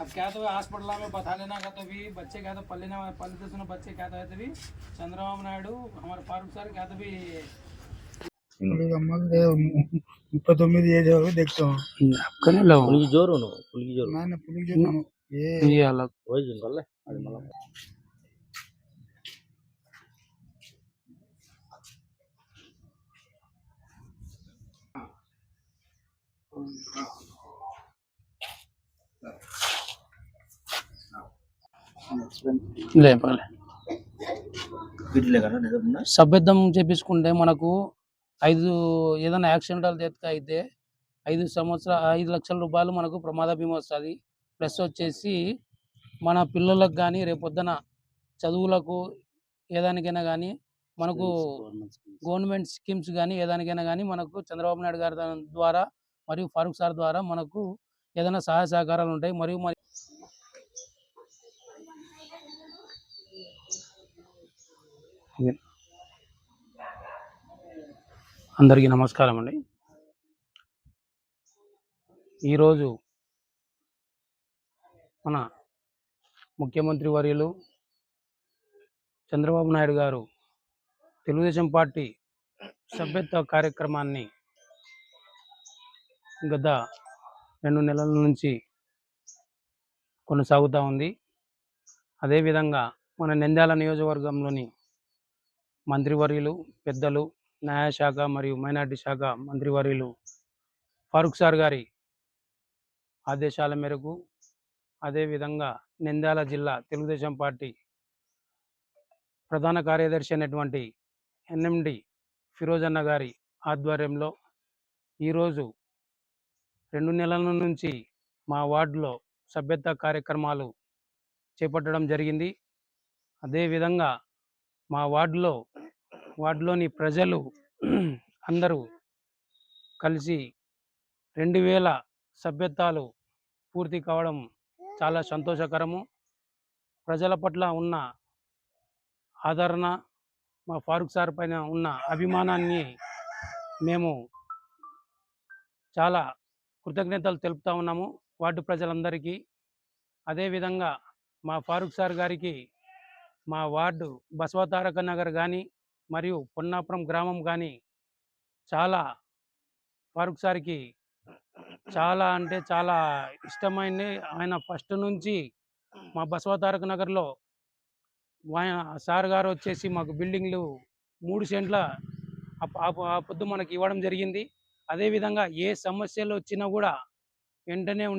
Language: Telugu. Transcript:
हॉस्पिटल में बता लेना का तो भी बच्चे क्या तो पल्ले ना पल्ले तो सुनो बच्चे क्या तो है तो भी चंद्रबाबु नायडू हमारे फारूक सर क्या तो भी ముప్పై తొమ్మిది ఏజ్ వరకు దిగుతాం కానీ ఇలా పులికి జోరు నువ్వు పులికి జోరు నాయన పులికి చెప్పాను ఏ ఇయ్యాల పోయి ఇంకొల్లే అది మళ్ళా లేపాలి సభ్యత్వం చేపించుకుంటే మనకు ఐదు ఏదైనా యాక్సిడెంటల్ డెత్ అయితే ఐదు సంవత్సర ఐదు లక్షల రూపాయలు మనకు ప్రమాద బీమా వస్తుంది. ప్లస్ వచ్చేసి మన పిల్లలకు కానీ రేపొద్దున చదువులకు ఏదానికైనా కానీ మనకు గవర్నమెంట్ స్కీమ్స్ కానీ ఏదానికైనా కానీ మనకు చంద్రబాబు నాయుడు గారి ద్వారా మరియు ఫారూక్ సార్ ద్వారా మనకు ఏదైనా సహాయ సహకారాలు ఉంటాయి. మరియు అందరికీ నమస్కారం అండి. ఈరోజు మన ముఖ్యమంత్రి వర్యులు చంద్రబాబు నాయుడు గారు తెలుగుదేశం పార్టీ సభ్యత్వ కార్యక్రమాన్ని గత రెండు నెలల నుంచి కొనసాగుతూ ఉంది. అదేవిధంగా మన నంద్యాల నియోజకవర్గంలోని మంత్రివర్యులు పెద్దలు న్యాయశాఖ మరియు మైనార్టీ శాఖ మంత్రివర్యులు. ఫారూక్ సార్ గారి ఆదేశాల మేరకు అదేవిధంగా నంద్యాల జిల్లా తెలుగుదేశం పార్టీ ప్రధాన కార్యదర్శి అయినటువంటి ఎన్ఎండి ఫిరోజ్ అన్న గారి ఆధ్వర్యంలో ఈరోజు రెండు నెలల నుంచి మా వార్డులో సభ్యత్వ కార్యక్రమాలు చేపట్టడం జరిగింది. అదేవిధంగా మా వార్డులో వార్డులోని ప్రజలు అందరూ కలిసి రెండు వేల సభ్యత్వాలు పూర్తి కావడం చాలా సంతోషకరము. ప్రజల పట్ల ఉన్న ఆదరణ మా ఫారూక్ సార్ పైన ఉన్న అభిమానాన్ని మేము చాలా కృతజ్ఞతలు తెలుపుతా ఉన్నాము వార్డు ప్రజలందరికీ. అదేవిధంగా మా ఫారూక్ సార్ గారికి మా వార్డు బసవతారక నగర్ కానీ మరియు పొన్నాపురం గ్రామం కానీ చాలా ఫారూక్ సార్కి చాలా అంటే చాలా ఇష్టమైంది. ఆయన ఫస్ట్ నుంచి మా బసవతారక నగర్లో ఆయన సార్ గారు వచ్చేసి మాకు బిల్డింగ్లు మూడు సెంట్ల ఆ పొద్దు మనకి ఇవ్వడం జరిగింది. అదేవిధంగా ఏ సమస్యలు వచ్చినా కూడా వెంటనే ఉండి